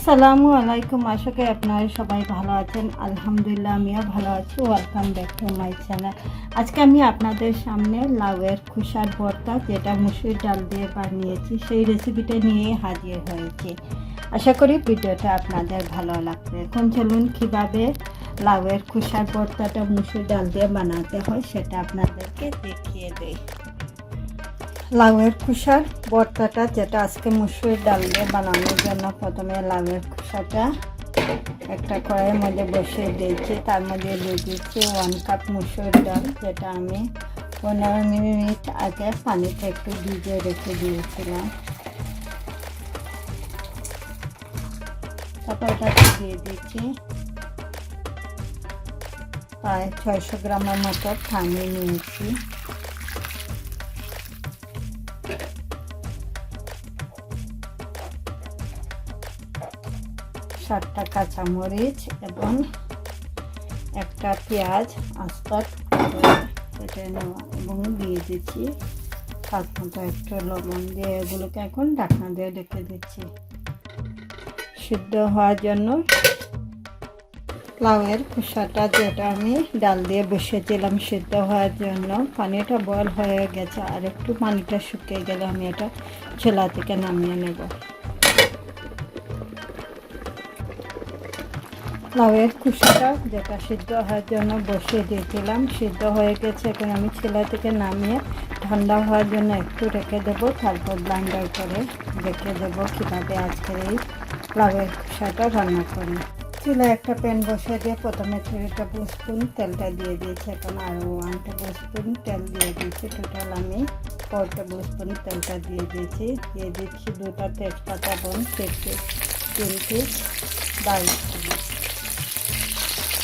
আসসালামু আলাইকুম। আশা করি আপনারা সবাই ভালো আছেন। আলহামদুলিল্লাহ, আমিও ভালো আছি। Welcome back to my channel আজকে আমি আপনাদের সামনে লাউয়ের খুশার ভর্তা, যেটা মুসুর ডাল দিয়ে বানিয়েছি, সেই রেসিপিটা নিয়ে হাজির হয়েছি। আশা করি ভিডিওটা আপনাদের ভালো লাগবে। এখন চলুন কীভাবে লাউয়ের খুশার ভর্তাটা মুসুর ডাল দিয়ে বানাতে হয়, সেটা আপনাদেরকে দেখিয়ে দেয় লাউয়ের খোসার ভর্তাটা যেটা আজকে মুসুর ডাল দিয়ে বানানোর জন্য প্রথমে লাউয়ের খোসাটা একটা কড়াইয়ের মধ্যে বসিয়ে দিয়েছি। তার মধ্যে দিয়ে দিচ্ছি ওয়ান কাপ মুসুর ডাল, যেটা আমি পনেরো মিনিট আগে পানিতে একটু ভিজে রেখে দিয়েছিলাম। তারপর এটাকে দিয়ে দিচ্ছি প্রায় ছয়শো গ্রামের মতো পানি নিয়েছি। সাতটা কাঁচামরিচ এবং একটা পেঁয়াজ আস্তা কেটে নেওয়া এবং দিয়ে দিচ্ছি। সাত মতো একটু লবণ দিয়ে এগুলোকে এখন ঢাকনা দিয়ে রেখে দিচ্ছি। সিদ্ধ হওয়ার জন্য লাউয়ের খোসাটা যেটা আমি ডাল দিয়ে বসিয়েছিলাম সিদ্ধ হওয়ার জন্য, পানিটা বয়ল হয়ে গেছে আর একটু পানিটা শুকিয়ে গেলে আমি এটা ছোলা থেকে নামিয়ে নেব। লাউয়ের কুসাটা যেটা সিদ্ধ হওয়ার জন্য বসিয়ে দিয়েছিলাম, সিদ্ধ হয়ে গেছে। এখন আমি ছেলা থেকে নামিয়ে ঠান্ডা হওয়ার জন্য একটু রেখে দেবো, তারপর ব্লান্ডার করে রেখে দেবো কীভাবে আজকের এই লাউয়ের কুসাটা রান্না করি। চুলে একটা প্যান বসিয়ে দিয়ে প্রথমে থ্রি টেবিল স্পুন তেলটা দিয়ে দিয়েছি। এখন আরও ওয়ান টেবিল স্পুন তেল দিয়ে দিয়েছি। টোটাল আমি ফোর টেবিল স্পুন তেলটা দিয়ে দিয়েছি। দিয়ে দিচ্ছি দুটা তেজপাতা বন তিনটি তিনটি দারুচিনি।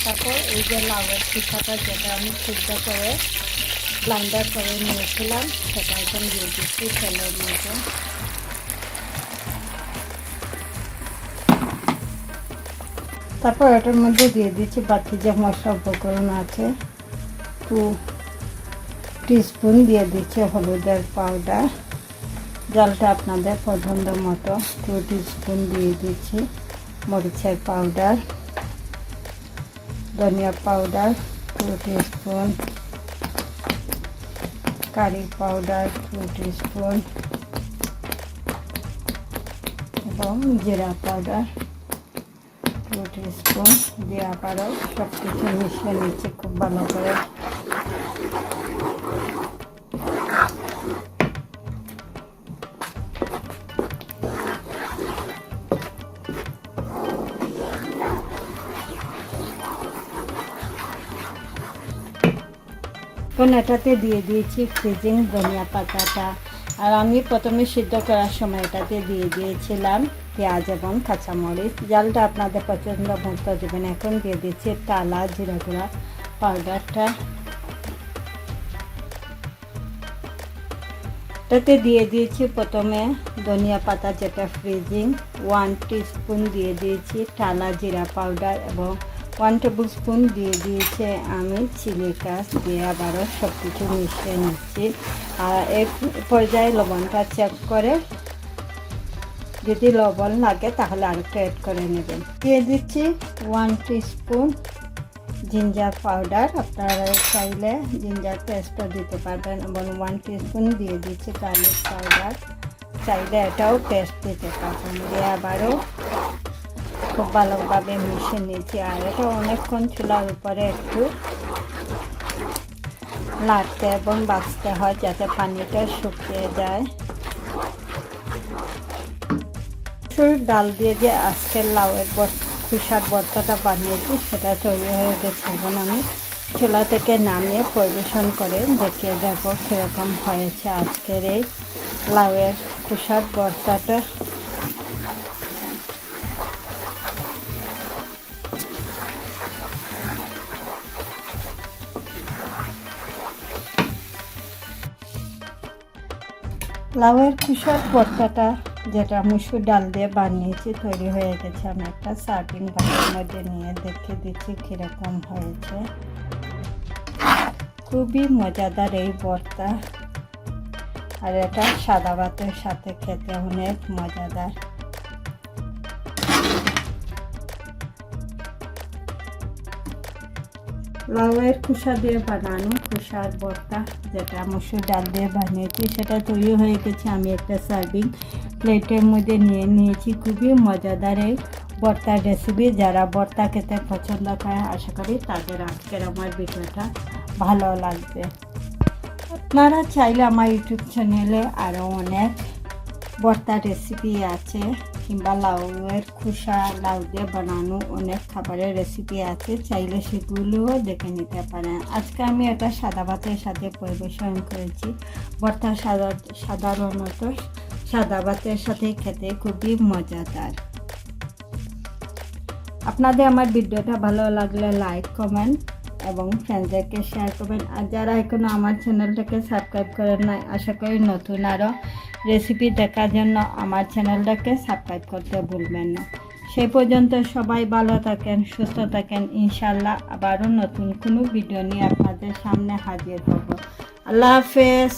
তারপর এই যে লাউয়ের পিঠাটা যেটা আমি সিদ্ধ করে ব্লান্ডার করে নিয়েছিলাম, সেটা এখন দিয়ে দিচ্ছি তেলের মধ্যে তারপর এটার মধ্যে দিয়ে দিচ্ছি বাকি যে মশলা উপকরণ আছে টু টিস্পুন দিয়ে দিচ্ছি হলুদের পাউডার জলটা আপনাদের পছন্দ মতো টু টিস্পুন দিয়ে দিচ্ছি মরিচের পাউডার ধনিয়া powder two teaspoon curry powder two teaspoon এবং জিরা পাউডার টু স্পুন দিয়ে আবারও সব কিছু মিশিয়ে নিচ্ছি খুব ভালো করে। এখন এটাতে দিয়ে দিয়েছি ফ্রিজিং ধনিয়া পাতাটা। আর আমি প্রথমে সিদ্ধ করার সময় এটাতে দিয়ে দিয়েছিলাম পেঁয়াজ এবং কাঁচামরিচ। জালটা আপনাদের পছন্দ মতো দেবেন। এখন দিয়ে দিচ্ছি টালা জিরা গুঁড়া পাউডারটা। এটাতে দিয়ে দিয়েছি প্রথমে ধনিয়া পাতা যেটা ফ্রিজিং। ওয়ান স্পুন দিয়ে দিয়েছি টালা জিরা পাউডার এবং ওয়ান টেবিল স্পুন দিয়ে দিয়েছে আমি চিলি কাজ দিয়ে আবারও সব কিছু মিশিয়ে নিচ্ছি। আর এক পর্যায়ে লবণটা চেক করে যদি লবণ লাগে তাহলে আরেকটু অ্যাড করে নেবেন। দিয়ে দিচ্ছি ওয়ান স্পুন জিঞ্জার পাউডার আপনারা চাইলে জিঞ্জার পেস্টও দিতে পারবেন এবং ওয়ান স্পুন দিয়ে দিচ্ছি গার্লিক পাউডার চাইলে এটাও পেস্ট দিতে পারবেন। দিয়ে আবারও খুব ভালোভাবে মিশিয়ে নিয়েছি। আর এটা অনেকক্ষণ চুলার উপরে একটু নাড়তে এবং বাঁচতে হয় যাতে পানিটা শুকিয়ে যায়। ডাল দিয়ে যে আজকের লাউয়ের খুশার বর্তাটা বানিয়েছি, সেটা তৈরি হয়ে গেছে। এখন আমি চুলা থেকে নামিয়ে পরিবেশন করে দেখিয়ে দেখো কীরকম হয়েছে আজকের এই লাউয়ের খুশার বর্তাটা। লাউয়ের কুশার ভর্তাটা যেটা মুসুর ডাল দিয়ে বানিয়েছি, তৈরি হয়ে গেছে। আমি একটা সার্ভিং বাটির মধ্যে নিয়ে দেখে দিচ্ছি কীরকম হয়েছে। খুবই মজাদার এই ভর্তা। আর এটা সাদা ভাতের সাথে খেতে অনেক মজাদার। লাউয়ের খোসা দিয়ে বানানো, খোসার ভর্তা যেটা মসুর ডাল দিয়ে বানিয়েছি, সেটা তৈরি হয়ে গেছে। আমি একটা সার্ভিং প্লেটের মধ্যে নিয়ে নিয়েছি। খুবই মজাদার এই ভর্তার রেসিপি যারা ভর্তা খেতে পছন্দ করে আশা করি তাদের আজকের আমার ভিডিওটা ভালো লাগবে। আপনারা চাইলে আমার ইউটিউব চ্যানেলে আরও অনেক ভর্তা রেসিপি আছে। কিংবা লাউয়ের খোসা, লাউ দিয়ে বানানো অনেক খাবারের রেসিপি আছে, চাইলে সেগুলোও দেখে নিতে পারেন। আজকে আমি এটা সাদা ভাতের সাথে পরিবেশন করেছি। সাদা, সাধারণত সাদা ভাতের সাথে খেতে খুবই মজাদার। আপনাদের আমার ভিডিওটা ভালো লাগলে লাইক কমেন্ট এবং ফ্রেন্ডদেরকে শেয়ার করবেন। আর যারা এখনও আমার চ্যানেলটাকে সাবস্ক্রাইব করেন নাই, আশা করি নতুন আরও রেসিপি দেখার জন্য আমার চ্যানেলটাকে সাবস্ক্রাইব করতে ভুলবেন না। সেই পর্যন্ত সবাই ভালো থাকেন, সুস্থ থাকেন। ইনশাল্লাহ আবারও নতুন কোনো ভিডিও নিয়ে আপনাদের সামনে হাজির হব। আল্লাহ হাফেজ।